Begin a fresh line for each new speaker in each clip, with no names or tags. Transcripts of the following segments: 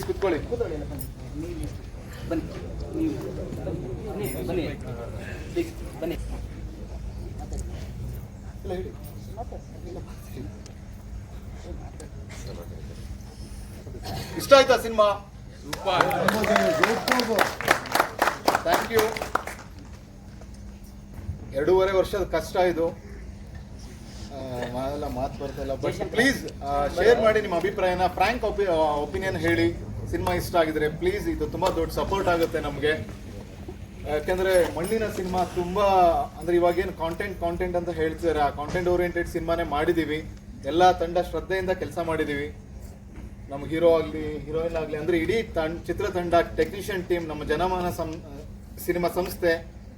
ಕುತ್ಕೊಳ್ಳಿ ಬನ್ನಿ ಬನ್ನಿ ಬನ್ನಿ
ಇಷ್ಟ ಆಯ್ತಾ ಸಿನಿಮಾ ಥ್ಯಾಂಕ್ ಯು ಎರಡೂವರೆ ವರ್ಷದ ಕಷ್ಟ ಇದು. ಎಲ್ಲ ಮಾತು ಬರ್ತಿಲ್ಲ. ಬಟ್ ಪ್ಲೀಸ್ ಶೇರ್ ಮಾಡಿ ನಿಮ್ಮ ಅಭಿಪ್ರಾಯನ. ಫ್ರಾಂಕ್ ಒಪಿನಿಯನ್ ಹೇಳಿ. ಸಿನಿಮಾ ಇಷ್ಟ ಆಗಿದ್ರೆ ಪ್ಲೀಸ್ ಇದು ತುಂಬಾ ದೊಡ್ಡ ಸಪೋರ್ಟ್ ಆಗುತ್ತೆ ನಮಗೆ. ಯಾಕಂದ್ರೆ ಮಣ್ಣಿನ ಸಿನಿಮಾ ತುಂಬಾ ಅಂದ್ರೆ ಇವಾಗೇನು ಕಾಂಟೆಂಟ್ ಕಾಂಟೆಂಟ್ ಅಂತ ಹೇಳ್ತಿದ್ದಾರೆ ಆ ಕಾಂಟೆಂಟ್ ಓರಿಯೆಂಟೆಡ್ ಸಿನಿಮಾನೇ ಮಾಡಿದೀವಿ. ಎಲ್ಲ ತಂಡ ಶ್ರದ್ಧೆಯಿಂದ ಕೆಲಸ ಮಾಡಿದೀವಿ. ನಮ್ಮ ಹೀರೋ ಆಗಲಿ ಹೀರೋಯಿನ್ ಆಗಲಿ ಅಂದರೆ ಇಡೀ ತಂಡ ಚಿತ್ರತಂಡ ಟೆಕ್ನಿಷಿಯನ್ ಟೀಮ್ ನಮ್ಮ ಜನಮಾನ ಸಂ ಸಿನಿಮಾ ಸಂಸ್ಥೆ.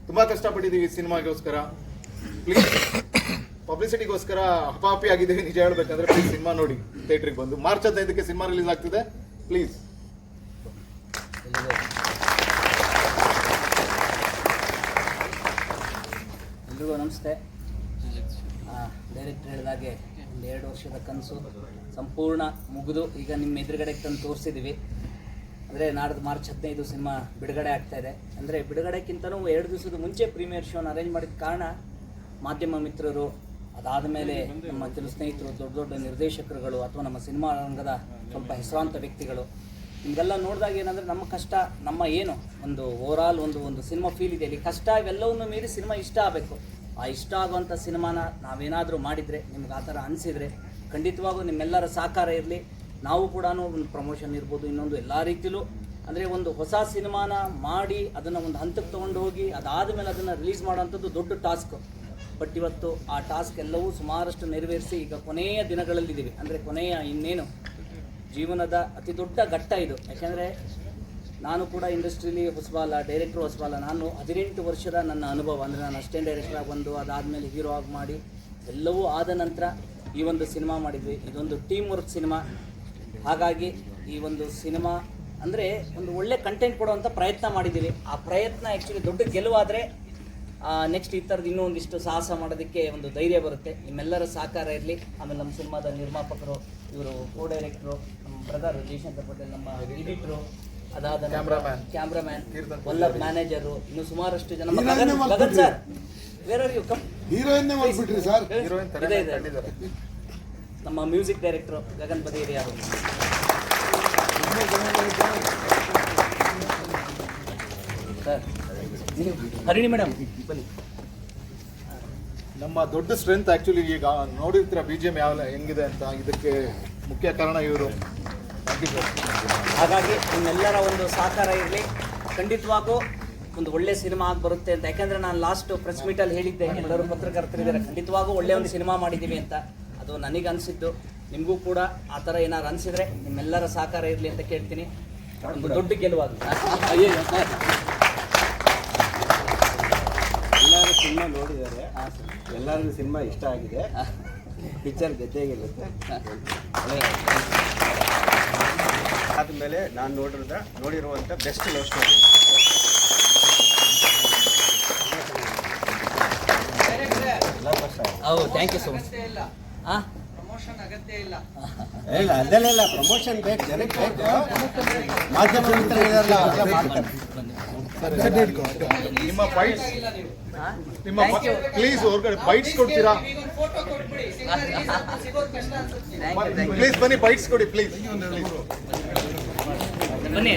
ತುಂಬ ಕಷ್ಟಪಟ್ಟಿದ್ದೀವಿ ಈ ಸಿನಿಮಾಗೋಸ್ಕರ ಪ್ಲೀಸ್ ಪಬ್ಲಿಸಿಟಿಗೋಸ್ಕರ ಹಪಾಪಿ ಆಗಿದೆ ನಿಜ ಹೇಳ್ಬೇಕಂದ್ರೆ ಪ್ಲೀಸ್ ಸಿನಿಮಾ ನೋಡಿ ಥಿಯೇಟ್ರಿಗೆ ಬಂದು. ಮಾರ್ಚ್ ಹದಿನೈದಕ್ಕೆ ಸಿನಿಮಾ ರಿಲೀಸ್ ಆಗ್ತಿದೆ ಪ್ಲೀಸ್
ಎಲ್ರಿಗೂ ನಮಸ್ತೆ. ಡೈರೆಕ್ಟರ್ ಹೇಳಿದಾಗೆ ಒಂದು ಎರಡು ವರ್ಷದ ಕನಸು ಸಂಪೂರ್ಣ ಮುಗಿದು ಈಗ ನಿಮ್ಮ ಎದುರುಗಡೆಗೆ ತಂದು ತೋರಿಸಿದ್ದೀವಿ ಅಂದರೆ ನಾಡ್ದು ಮಾರ್ಚ್ ಹದಿನೈದು ಸಿನಿಮಾ ಬಿಡುಗಡೆ ಆಗ್ತಾ ಇದೆ. ಅಂದರೆ ಬಿಡುಗಡೆಗಿಂತನೂ ಎರಡು ದಿವಸದ ಮುಂಚೆ ಪ್ರೀಮಿಯರ್ ಶೋನ ಅರೇಂಜ್ ಮಾಡಿದ ಕಾರಣ ಮಾಧ್ಯಮ ಮಿತ್ರರು ಅದಾದ ಮೇಲೆ ನಮ್ಮ ಕೆಲವು ಸ್ನೇಹಿತರು, ದೊಡ್ಡ ದೊಡ್ಡ ನಿರ್ದೇಶಕರುಗಳು ಅಥವಾ ನಮ್ಮ ಸಿನಿಮಾ ರಂಗದ ಸ್ವಲ್ಪ ಹೆಸರಾಂತ ವ್ಯಕ್ತಿಗಳು, ನಿಮಗೆಲ್ಲ ನೋಡಿದಾಗ ಏನಂದರೆ ನಮ್ಮ ಕಷ್ಟ, ನಮ್ಮ ಏನು ಒಂದು ಓವರಾಲ್ ಒಂದು ಒಂದು ಸಿನಿಮಾ ಫೀಲ್ ಇದೆ. ಇಲ್ಲಿ ಕಷ್ಟ ಇವೆಲ್ಲವನ್ನು ಮೀರಿ ಸಿನಿಮಾ ಇಷ್ಟ ಆಗಬೇಕು. ಆ ಇಷ್ಟ ಆಗುವಂಥ ಸಿನಿಮಾನ ನಾವೇನಾದರೂ ಮಾಡಿದರೆ, ನಿಮ್ಗೆ ಆ ಥರ ಅನಿಸಿದರೆ ಖಂಡಿತವಾಗೂ ನಿಮ್ಮೆಲ್ಲರ ಸಹಕಾರ ಇರಲಿ. ನಾವು ಕೂಡ ಒಂದು ಪ್ರಮೋಷನ್ ಇರ್ಬೋದು, ಇನ್ನೊಂದು ಎಲ್ಲ ರೀತಿಯಲ್ಲೂ ಅಂದರೆ ಒಂದು ಹೊಸ ಸಿನಿಮಾನ ಮಾಡಿ ಅದನ್ನು ಒಂದು ಹಂತಕ್ಕೆ ತೊಗೊಂಡು ಹೋಗಿ ಅದಾದ ಮೇಲೆ ಅದನ್ನು ರಿಲೀಸ್ ಮಾಡೋವಂಥದ್ದು ದೊಡ್ಡ ಟಾಸ್ಕ್ ಬಟ್ ಇವತ್ತು ಆ ಟಾಸ್ಕ್ ಎಲ್ಲವೂ ಸುಮಾರಷ್ಟು ನೆರವೇರಿಸಿ ಈಗ ಕೊನೆಯ ದಿನಗಳಲ್ಲಿದ್ದೀವಿ. ಅಂದರೆ ಕೊನೆಯ ಇನ್ನೇನು? ಜೀವನದ ಅತಿ ದೊಡ್ಡ ಘಟ್ಟ ಇದು. ಯಾಕೆಂದರೆ ನಾನು ಕೂಡ ಇಂಡಸ್ಟ್ರಿಲಿ ಹೊಸಬಾಲ, ಡೈರೆಕ್ಟ್ರು ಹೊಸಬಾಲ. ನಾನು ಹದಿನೆಂಟು ವರ್ಷದ ನನ್ನ ಅನುಭವ. ಅಂದರೆ ನಾನು ಅಷ್ಟೇ ಡೈರೆಕ್ಟರ್ ಬಂದು ಅದಾದಮೇಲೆ ಹೀರೋ ಆಗಿ ಮಾಡಿ ಎಲ್ಲವೂ ಆದ ನಂತರ ಈ ಒಂದು ಸಿನಿಮಾ ಮಾಡಿದ್ವಿ. ಇದೊಂದು ಟೀಮ್ ವರ್ಕ್ ಸಿನಿಮಾ. ಹಾಗಾಗಿ ಈ ಒಂದು ಸಿನಿಮಾ ಅಂದರೆ ಒಂದು ಒಳ್ಳೆ ಕಂಟೆಂಟ್ ಕೊಡುವಂಥ ಪ್ರಯತ್ನ ಮಾಡಿದ್ದೀವಿ. ಆ ಪ್ರಯತ್ನ ಆ್ಯಕ್ಚುಲಿ ದೊಡ್ಡ ಗೆಲುವಾದರೆ ನೆಕ್ಸ್ಟ್ ಈ ಥರದ್ದು ಇನ್ನೂ ಒಂದಿಷ್ಟು ಸಾಹಸ ಮಾಡೋದಕ್ಕೆ ಒಂದು ಧೈರ್ಯ ಬರುತ್ತೆ. ನಿಮ್ಮೆಲ್ಲರ ಸಹಕಾರ ಇರಲಿ. ಆಮೇಲೆ ನಮ್ಮ ಸಿನಿಮಾದ ನಿರ್ಮಾಪಕರು ಇವರು ಕೋ ಡೈರೆಕ್ಟ್ರು ನಮ್ಮ ಬ್ರದರ್ ಜಯಶಂಕರ್ ಪಟೇಲ್ ನಮ್ಮ ಎಡಿಟ್ರು ಅದಾದ. ಕ್ಯಾಮ್ರಾಮ್ಯಾನ್
ಕೀರ್ತನ್
ವಲ್ಲಭ್ ಮ್ಯಾನೇಜರು ಇನ್ನು ಸುಮಾರಷ್ಟು ಜನ sir where are you come
ಮಾಡ್ಬಿಟ್ರಿ sir.
ನಮ್ಮ ಮ್ಯೂಸಿಕ್ ಡೈರೆಕ್ಟ್ರು ಗಗನ್ ಬದೇರಿ ಅವರು. ಹರಿಣಿ ಮೇಡಮ್. ಬನ್ನಿ.
ನಮ್ಮ ದೊಡ್ಡ ಸ್ಟ್ರೆಂತ್ ಆಕ್ಚುಲಿ ಈಗ ನೋಡಿರ್ತೀರ ಬಿ ಜಿ ಎಂ ಯಾವ ಹೆಂಗಿದೆ ಅಂತ. ಇದಕ್ಕೆ ಮುಖ್ಯ ಕಾರಣ ಇವರು.
ಹಾಗಾಗಿ ನಿಮ್ಮೆಲ್ಲರ ಒಂದು ಸಹಕಾರ ಇರಲಿ. ಖಂಡಿತವಾಗೂ ಒಂದು ಒಳ್ಳೆ ಸಿನಿಮಾ ಆಗಿ ಬರುತ್ತೆ ಅಂತ. ಯಾಕಂದ್ರೆ ನಾನು ಲಾಸ್ಟ್ ಪ್ರೆಸ್ ಮೀಟಲ್ಲಿ ಹೇಳಿದ್ದೆ ಎಲ್ಲರೂ ಪತ್ರಕರ್ತರಿದ್ದಾರೆ ಖಂಡಿತವಾಗೂ ಒಳ್ಳೆ ಒಂದು ಸಿನಿಮಾ ಮಾಡಿದ್ದೀವಿ ಅಂತ. ಅದು ನನಗೆ ಅನಿಸಿದ್ದು. ನಿಮಗೂ ಕೂಡ ಆ ಥರ ಏನಾರು ಅನಿಸಿದ್ರೆ ನಿಮ್ಮೆಲ್ಲರ ಸಹಕಾರ ಇರಲಿ ಅಂತ ಕೇಳ್ತೀನಿ. ಒಂದು ದೊಡ್ಡ ಗೆಲುವಾಗಿ ಅಯ್ಯೋ
ಎಲ್ಲರೂ ಸಿನಿಮಾ ನೋಡಿದ್ದಾರೆ. ಎಲ್ಲರಿಗೂ ಸಿನಿಮಾ ಇಷ್ಟ ಆಗಿದೆ. ಪಿಕ್ಚರ್ ಗೆದ್ದೇ ಗೆಲ್ಲುತ್ತೆ ಆದಮೇಲೆ ನಾನು ನೋಡಿರೋದ ನೋಡಿರುವಂಥ ಬೆಸ್ಟ್ ಲವ್ ಸ್ಟೋರಿ
ಹೌದು ಥ್ಯಾಂಕ್ ಯು ಸೊ ಮಚ್ ಹಾಂ
ಇಲ್ಲ. ಅದೆಲ್ಲ ಇಲ್ಲ. ಪ್ರಮೋಷನ್ ಬೇಕು ಜನಕ್ಕೆ ಬೇಕು. ಮಾಧ್ಯಮ ಮಿತ್ರರಿದಾರಲ್ಲ
ನಿಮ್ಮ ಬೈಟ್ಸ್
ಹಾಂ
ನಿಮ್ಮ ಪ್ಲೀಸ್ ಹೊರಗಡೆ ಬೈಟ್ಸ್ ಕೊಡ್ತೀರಾ? ಪ್ಲೀಸ್ ಬನ್ನಿ ಬೈಟ್ಸ್ ಕೊಡಿ ಪ್ಲೀಸ್
ಬನ್ನಿ.